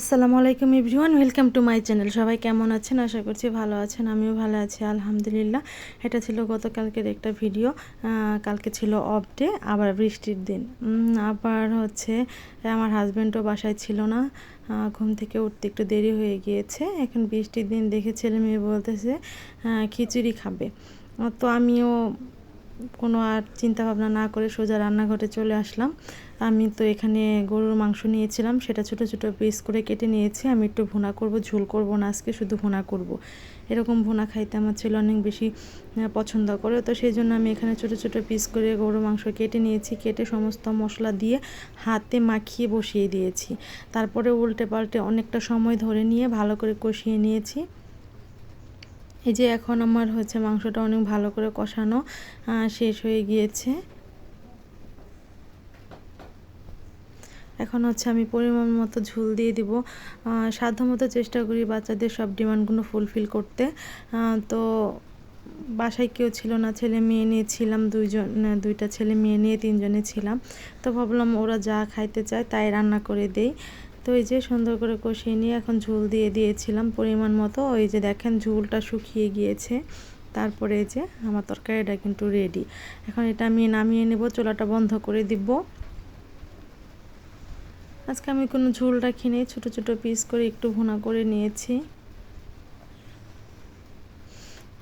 আসসালামু আলাইকুম everyone, welcome to my channel. সবাই কেমন আছেন? আশা করছি ভালো আছেন, আমিও ভালো আছি, আলহামদুলিল্লাহ। এটা ছিল গতকালকের একটা ভিডিও কালকে ছিল অফ ডে আবার বৃষ্টির দিন। আবার হচ্ছে, আমার হাজব্যান্ডও বাসায় ছিল না ঘুম থেকে উঠতে একটু দেরি হয়ে গিয়েছে। এখন বৃষ্টির দিন দেখে ছেলে মেয়ে বলতেছে খিচুড়ি খাবে। তো আমিও কোনো আর চিন্তা ভাবনা না করে সোজা রান্নাঘরে চলে আসলাম। আমি তো এখানে গরুর মাংস নিয়েছিলাম, সেটা ছোট ছোট পিস করে কেটে নিয়েছি। আমি একটু ভুনা করব, ঝোল করব না আজকে, শুধু ভুনা করব। এরকম ভুনা খাইতে আমার ছেলে অনেক বেশি পছন্দ করে। তো সেই জন্য আমি এখানে ছোট ছোট পিস করে গরুর মাংস কেটে নিয়েছি। কেটে সমস্ত মশলা দিয়ে হাতে মাখিয়ে বসিয়ে দিয়েছি। তারপরে উল্টে পাল্টে অনেকটা সময় ধরে নিয়ে ভালো করে কষিয়ে নিয়েছি। এই যে এখন আমার হচ্ছে মাংসটা অনেক ভালো করে কষানো শেষ হয়ে গিয়েছে। এখন হচ্ছে আমি পরিমাণ মতো ঝুল দিয়ে দিব। সাধ্যমতো চেষ্টা করি বাচ্চাদের সব ডিমান্ডগুলো ফুলফিল করতে। তো বাসায় কেউ ছিল না, ছেলে মেয়ে নিয়ে ছিলাম দুইজন দুইটা ছেলে মেয়ে নিয়ে তিনজনে ছিলাম। তো ভাবলাম ওরা যা খাইতে চায় তাই রান্না করে দেই। তো এই যে সুন্দর করে কষিয়ে নিয়ে এখন ঝোল দিয়ে দিয়েছিলাম পরিমাণ মতো। ওই যে দেখেন ঝোলটা শুকিয়ে গিয়েছে। তারপরে যে আমার তরকারিটা কিন্তু রেডি এখন এটা আমি নামিয়ে নেব, চোলাটা বন্ধ করে দিব। আজকে আমি কোনো ঝোল রাখি নেই ছোটো ছোটো পিস করে একটু ভুনা করে নিয়েছি।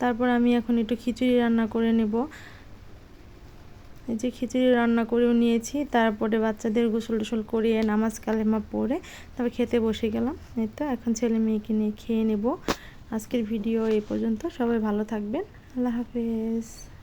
তারপর আমি এখন একটু খিচুড়ি রান্না করে নেব। এই যে খিচুড়ি রান্না করেও নিয়েছি, তারপরে বাচ্চাদের গোসল টোসল করিয়ে নামাজ কালেমা পড়ে তারপর খেতে বসে গেলাম। এই তো, এখন ছেলে মেয়েকে নিয়ে খেয়ে নেব। আজকের ভিডিও এই পর্যন্ত, সবাই ভালো থাকবেন। আল্লাহ হাফেজ।